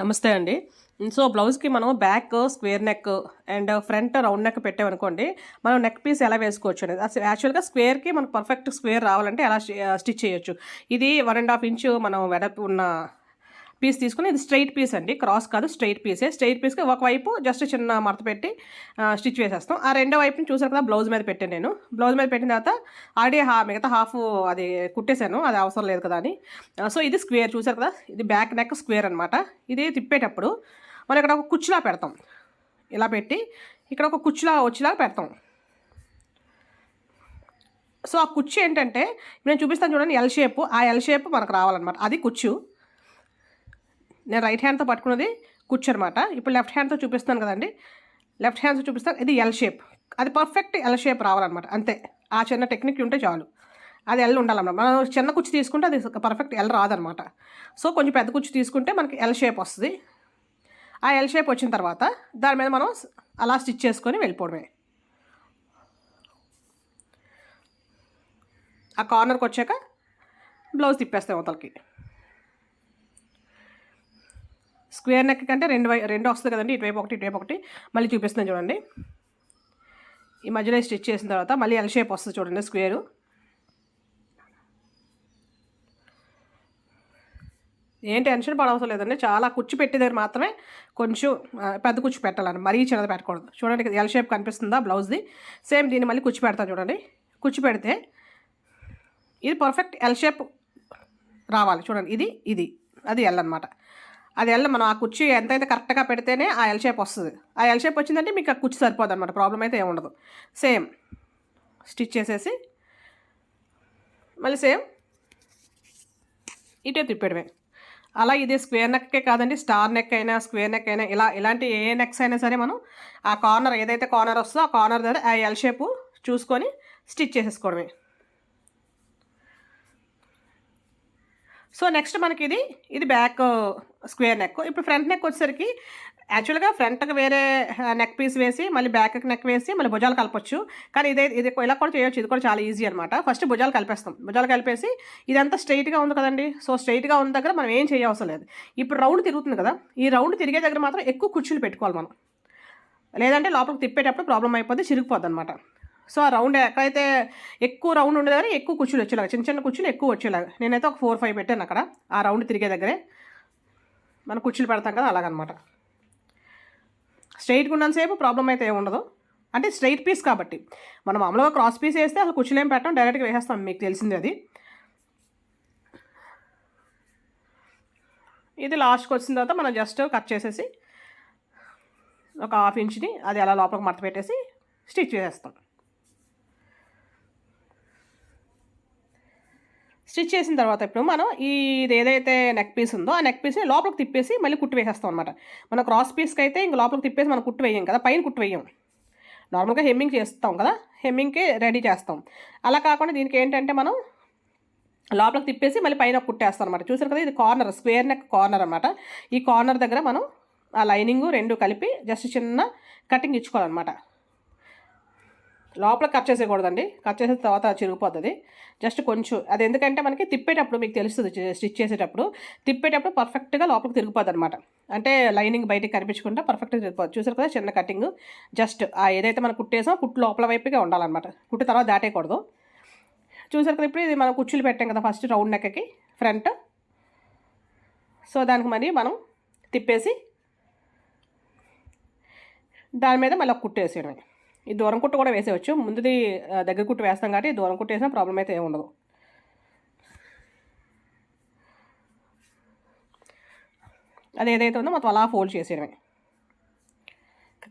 నమస్తే అండి. సో బ్లౌజ్కి మనం back square neck and front round neck పెట్టామనుకోండి మనం నెక్ పీస్ ఎలా వేసుకోవచ్చు అనేది. అసలు యాక్చువల్గా స్క్వేర్కి మనకు పర్ఫెక్ట్ స్క్వేర్ రావాలంటే ఎలా స్టిచ్ చేయొచ్చు. ఇది వన్ అండ్ హాఫ్ ఇంచు మనం వెడపు ఉన్న పీస్ తీసుకుని ఇది స్ట్రైట్ పీస్ అండి. క్రాస్ కాదు స్ట్రైట్ పీసే. స్ట్రైట్ పీస్కి ఒకవైపు జస్ట్ చిన్న మడత పెట్టి స్టిచ్ వేసేస్తాం. ఆ రెండో వైపుని చూసారు కదా బ్లౌజ్ మీద పెట్టాను నేను. బ్లౌజ్ మీద పెట్టిన తర్వాత ఆల్రెడీ హా మిగతా హాఫ్ అది కుట్టేశాను. అది అవసరం లేదు కదా అని. సో ఇది స్క్వేర్. చూసారు కదా ఇది బ్యాక్ నెక్ స్క్వేర్ అనమాట ఇది తిప్పేటప్పుడు మనం ఇక్కడ ఒక కుచ్చులా పెడతాం. ఇలా పెట్టి ఇక్కడ ఒక కుచ్చులా వచ్చేలా పెడతాం. సో ఆ కుచ్చు ఏంటంటే నేను చూపిస్తాను చూడండి ఎల్ షేప్ ఆ ఎల్ షేప్ మనకు రావాలన్నమాట. అది కుచ్చు. నేను రైట్ హ్యాండ్తో పట్టుకున్నది కుచ్చు అనమాట ఇప్పుడు లెఫ్ట్ హ్యాండ్తో చూపిస్తాను కదండి. లెఫ్ట్ హ్యాండ్తో చూపిస్తాను ఇది ఎల్ షేప్ అది పర్ఫెక్ట్ ఎల్ షేప్ రావాలన్నమాట అంతే. ఆ చిన్న టెక్నిక్ ఉంటే చాలు. అది ఎల్ ఉండాలన్నమాట. మనం చిన్న కుచ్చు తీసుకుంటే అది పర్ఫెక్ట్ ఎల్ రాదనమాట సో కొంచెం పెద్ద కుచ్చు తీసుకుంటే మనకి ఎల్ షేప్ వస్తుంది. ఆ ఎల్ షేప్ వచ్చిన తర్వాత దాని మీద మనం అలా స్టిచ్ చేసుకొని వెళ్ళిపోవడమే. ఆ కార్నర్కి వచ్చాక బ్లౌజ్ తిప్పేస్తాం అవతలకి. స్క్వేర్ నెక్ కంటే రెండు వై రెండు వస్తుంది కదండి. ఇటువైపు ఒకటి ఇటువైపు ఒకటి. మళ్ళీ చూపిస్తున్నాను చూడండి. ఈ మధ్యలో స్టిచ్ చేసిన తర్వాత మళ్ళీ ఎల్ షేప్ వస్తుంది చూడండి స్క్వేరు. ఏం టెన్షన్ పడవసరం లేదండి. చాలా కుచ్చు పెట్టే దగ్గర మాత్రమే కొంచెం పెద్ద కుచ్చు పెట్టాలండి. మరీ చిన్నది పెట్టకూడదు. చూడండి ఎల్ షేప్ కనిపిస్తుందా బ్లౌజ్ది? సేమ్ దీన్ని మళ్ళీ కుచ్చు పెడతాను చూడండి. కుచ్చు పెడితే ఇది పర్ఫెక్ట్ ఎల్ షేప్ రావాలి. చూడండి ఇది ఇది అది ఎల్ అనమాట అది ఎల్ మనం ఆ కుర్చీ ఎంతైతే కరెక్ట్గా పెడితేనే ఆ ఎల్ షేప్ వస్తుంది. ఆ ఎల్ షేప్ వచ్చిందంటే మీకు ఆ కుర్చీ సరిపోదు అనమాట ప్రాబ్లం అయితే ఏముండదు సేమ్ స్టిచ్ చేసేసి మళ్ళీ సేమ్ ఇటే తిప్పేయడమే. అలా ఇది స్క్వేర్ నెక్కే కాదండి స్టార్ నెక్ అయినా స్క్వేర్ నెక్ అయినా ఇలా ఇలాంటి ఏ నెక్స్ అయినా సరే మనం ఆ కార్నర్ ఏదైతే కార్నర్ వస్తుందో ఆ కార్నర్ దగ్గర ఆ ఎల్ షేపు చూసుకొని స్టిచ్ చేసేసుకోవడమే. సో నెక్స్ట్ మనకి ఇది ఇది బ్యాక్ స్క్వేర్ నెక్. ఇప్పుడు ఫ్రంట్ నెక్ వచ్చేసరికి యాక్చువల్గా ఫ్రంట్కి వేరే నెక్ పీస్ వేసి మళ్ళీ బ్యాక్కి నెక్ వేసి మళ్ళీ భుజాలు కలపచ్చు. కానీ ఇదే ఇది ఇలా కూడా చేయొచ్చు ఇది కూడా చాలా ఈజీ అనమాట ఫస్ట్ భుజాలు కలిపేస్తాం. భుజాలు కలిపేసి ఇదంతా స్ట్రైట్గా ఉంది కదండి. సో స్ట్రైట్గా ఉన్న దగ్గర మనం ఏం చేయవసరం లేదు. ఇప్పుడు రౌండ్ తిరుగుతుంది కదా ఈ రౌండ్ తిరిగే దగ్గర మాత్రం ఎక్కువ కుర్చీలు పెట్టుకోవాలి మనం. లేదంటే లోపలికి తిప్పేటప్పుడు ప్రాబ్లం అయిపోతే చిరిగిపోద్ది అనమాట సో ఆ రౌండ్ ఎక్కడైతే ఎక్కువ రౌండ్ ఉండే దగ్గర ఎక్కువ కుర్చీలు వచ్చేలాగా చిన్న చిన్న కుర్చీలు ఎక్కువ వచ్చేలాగా. నేనైతే ఒక ఫోర్ ఫైవ్ పెట్టాను అక్కడ ఆ రౌండ్ తిరిగే దగ్గరే. మనం కుర్చీలు పెడతాం కదా అలాగనమాట. స్ట్రైట్గా ఉన్నంతసేపు ప్రాబ్లం అయితే ఏమి ఉండదు. అంటే స్ట్రైట్ పీస్ కాబట్టి. మనం మామూలుగా క్రాస్ పీస్ వేస్తే అసలు కుర్చీలు ఏం పెట్టాం డైరెక్ట్గా వేసేస్తాం మీకు తెలిసింది అది. ఇది లాస్ట్కి వచ్చిన తర్వాత మనం జస్ట్ కట్ చేసేసి ఒక హాఫ్ ఇంచ్ని అది అలా లోపలికి మడత పెట్టేసి స్టిచ్ చేసేస్తాం. స్టిచ్ చేసిన తర్వాత ఇప్పుడు మనం ఈ ఇది ఏదైతే నెక్ పీస్ ఉందో ఆ నెక్ పీస్ని లోపలికి తిప్పేసి మళ్ళీ కుట్టు వేసేస్తాం అనమాట మన క్రాస్ పీస్కి అయితే ఇంక లోపలికి తిప్పేసి మనం కుట్టు వేయం కదా పైన కుట్టు వేయం. నార్మల్గా హెమ్మింగ్ చేస్తాం కదా హెమ్మింగ్కి రెడీ చేస్తాం. అలా కాకుండా దీనికి ఏంటంటే మనం లోపలికి తిప్పేసి మళ్ళీ పైన కుట్టేస్తాం అనమాట చూసారు కదా ఇది కార్నర్ స్క్వేర్ నెక్ కార్నర్ అనమాట ఈ కార్నర్ దగ్గర మనం ఆ లైనింగ్ రెండు కలిపి జస్ట్ చిన్న కటింగ్ ఇచ్చుకోవాలన్నమాట. లోపల కట్ చేసేయకూడదండి. కట్ చేసిన తర్వాత చిరిగిపోతుంది. జస్ట్ కొంచెం అది ఎందుకంటే మనకి తిప్పేటప్పుడు మీకు తెలుస్తుంది స్టిచ్ చేసేటప్పుడు తిప్పేటప్పుడు పర్ఫెక్ట్గా లోపలికి తిరిగిపోద్ది అనమాట అంటే లైనింగ్ బయటికి కనిపించకుండా పర్ఫెక్ట్గా తిరిగిపోద్ది చూసారు కదా చిన్న కటింగ్ జస్ట్ ఆ ఏదైతే మనం కుట్టేసామో కుట్టు లోపల వైపుగా ఉండాలన్నమాట. కుట్టు తర్వాత దాటేయకూడదు. చూసారు కదా ఇప్పుడు ఇది మనం కుర్చీలు పెట్టాం కదా ఫస్ట్ రౌండ్ నెక్కకి ఫ్రంట్. సో దానికి మరి మనం తిప్పేసి దాని మీద మళ్ళీ కుట్టేసేయడమే. ఈ దూరం కుట్టు కూడా వేసేయచ్చు. ముందుది దగ్గర కుట్టు వేస్తాం కాబట్టి దూరం కుట్టు వేసినా ప్రాబ్లం అయితే ఏమి ఉండదు. అది ఏదైతే ఉందో మొత్తం అలా ఫోల్డ్ చేసేయడమే.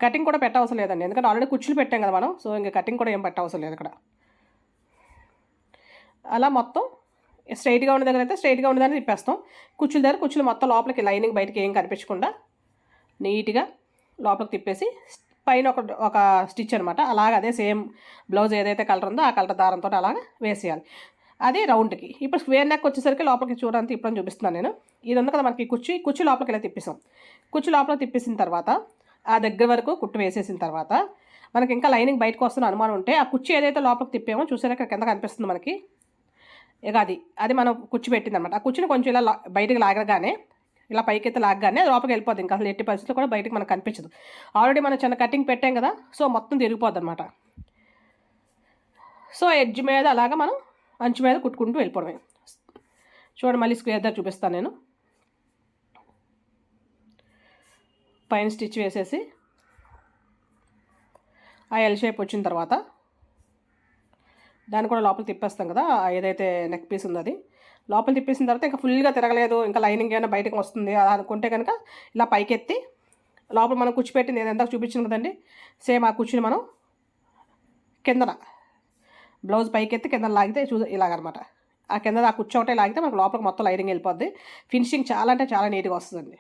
కటింగ్ కూడా పెట్టవసరం లేదండి. ఎందుకంటే ఆల్రెడీ కుర్చీలు పెట్టాం కదా మనం. సో ఇంకా కటింగ్ కూడా ఏం పెట్టవసరం లేదు ఇక్కడ. అలా మొత్తం స్ట్రైట్గా ఉన్న దగ్గర అయితే స్ట్రైట్గా ఉన్నదాన్ని తిప్పేస్తాం. కుర్చీల దగ్గర కుర్చీలు మొత్తం లోపలికి లైనింగ్ బయటకి ఏం కనిపించకుండా నీట్గా లోపలికి తిప్పేసి పైన ఒక ఒక స్టిచ్ అనమాట అలాగ అదే సేమ్ బ్లౌజ్ ఏదైతే కలర్ ఉందో ఆ కలర్ దారంతో అలాగ వేసేయాలి. అది రౌండ్కి. ఇప్పుడు స్క్వేర్ నెక్ వచ్చేసరికి లోపలికి చూడడానికి ఇప్పుడు చూపిస్తున్నాను నేను. ఇది ఉంది కదా మనకి కుర్చీ. కుర్చీ లోపలికి ఇలా తిప్పిస్తాం కుర్చీ లోపల తిప్పేసిన తర్వాత ఆ దగ్గర వరకు కుట్టు వేసేసిన తర్వాత మనకి ఇంకా లైనింగ్ బయటకు వస్తున్న అనుమానం ఉంటే ఆ కుర్చీ ఏదైతే లోపలికి తిప్పామో చూసారా ఇక్కడ కింద కనిపిస్తుంది మనకి. ఇక అది అది మనం కుర్చీ పెట్టింది అనమాట ఆ కుర్చీని కొంచెం ఇలా లా- బయటికి లాగగానే ఇలా పైకి అయితే లాగ్గానే లోపలికి వెళ్ళిపోద్ది. ఇంకా అసలు ఎట్టి పరిస్థితులు కూడా బయటకు మనకు కనిపించదు. ఆల్రెడీ మనం చిన్న కటింగ్ పెట్టాం కదా సో మొత్తం తిరిగిపోద్ది అనమాట సో ఎడ్జ్ మీద అలాగా మనం అంచు మీద కుట్టుకుంటూ వెళ్ళిపోవడమే. చూడండి మళ్ళీ స్క్వేర్ దగ్గర చూపిస్తాను నేను. పైన స్టిచ్ వేసేసి ఆ ఎల్ షేప్ వచ్చిన తర్వాత దాన్ని కూడా లోపల తిప్పేస్తాం కదా ఏదైతే నెక్ పీస్ ఉందో అది. లోపల తిప్పేసిన తర్వాత ఇంకా ఫుల్గా తిరగలేదు ఇంకా లైనింగ్ ఏమైనా బయటకు వస్తుంది అలా అనుకుంటే కనుక ఇలా పైకెత్తి లోపల మనం కూర్చిపెట్టి నేను ఎందాక చూపించాను కదండి సేమ్ ఆ కూర్చుని మనం కిందన బ్లౌజ్ పైకెత్తి కింద లాగితే చూ ఇలాగనమాట. ఆ కింద ఆ కుర్చీ ఒకటే లాగితే మనకు లోపలికి మొత్తం లైనింగ్ వెళ్ళిపోద్ది. ఫినిషింగ్ చాలా అంటే చాలా నీట్గా వస్తుందండి.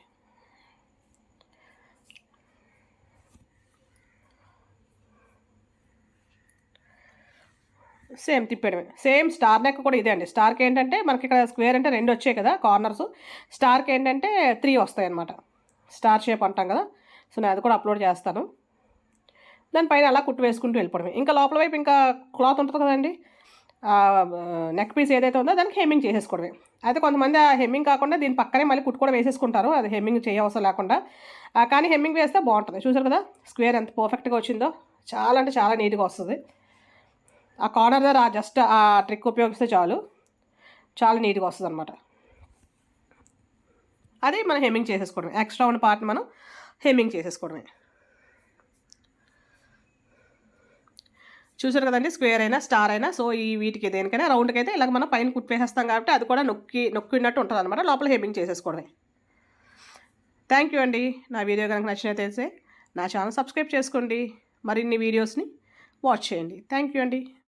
సేమ్ తిప్పేయడమే సేమ్ స్టార్ నెక్ కూడా ఇదే అండి. స్టార్కి ఏంటంటే మనకి ఇక్కడ స్క్వేర్ అంటే రెండు వచ్చాయి కదా కార్నర్స్. స్టార్కి ఏంటంటే త్రీ వస్తాయి అనమాట స్టార్ షేప్ అంటాం కదా. సో నేను అది కూడా అప్లోడ్ చేస్తాను. దానిపైన అలా కుట్టు వేసుకుంటూ వెళ్ళిపోవడమే. ఇంకా లోపల వైపు ఇంకా క్లాత్ ఉంటుంది కదండి. నెక్ పీస్ ఏదైతే ఉందో దానికి హెమ్మింగ్ చేసేసుకోవడమే. అయితే కొంతమంది ఆ హెమ్మింగ్ కాకుండా దీని పక్కనే మళ్ళీ కుట్టు కూడా వేసేసుకుంటారు. అది హెమ్మింగ్ చేయవసరం లేకుండా. కానీ హెమ్మింగ్ వేస్తే బాగుంటుంది. చూసారు కదా? స్క్వేర్ ఎంత పర్ఫెక్ట్గా వచ్చిందో. చాలా అంటే చాలా నీట్గా వస్తుంది. ఆ కార్నర్ దగ్గర జస్ట్ ఆ ట్రిక్ ఉపయోగిస్తే చాలు. చాలా నీట్గా వస్తుంది అనమాట అది మనం హెమ్మింగ్ చేసేసుకోవడమే. ఎక్స్ట్రా ఉన్న పార్ట్ని మనం హెమ్మింగ్ చేసేసుకోవడమే. చూసారు కదండి? స్క్వేర్ అయినా స్టార్ అయినా సో ఈ వీటికి దేనికైనా రౌండ్కి అయితే ఇలాగ మనం పైన కుట్టివేసేస్తాం కాబట్టి అది కూడా నొక్కి నొక్కినట్టు ఉంటుంది అనమాట లోపల హెమ్మింగ్ చేసేసుకోవడమే. థ్యాంక్ యూ అండి. నా వీడియో కనుక నచ్చినట్లయితే నా ఛానల్ సబ్స్క్రైబ్ చేసుకోండి. మరిన్ని వీడియోస్ని వాచ్ చేయండి. థ్యాంక్ యూ అండి.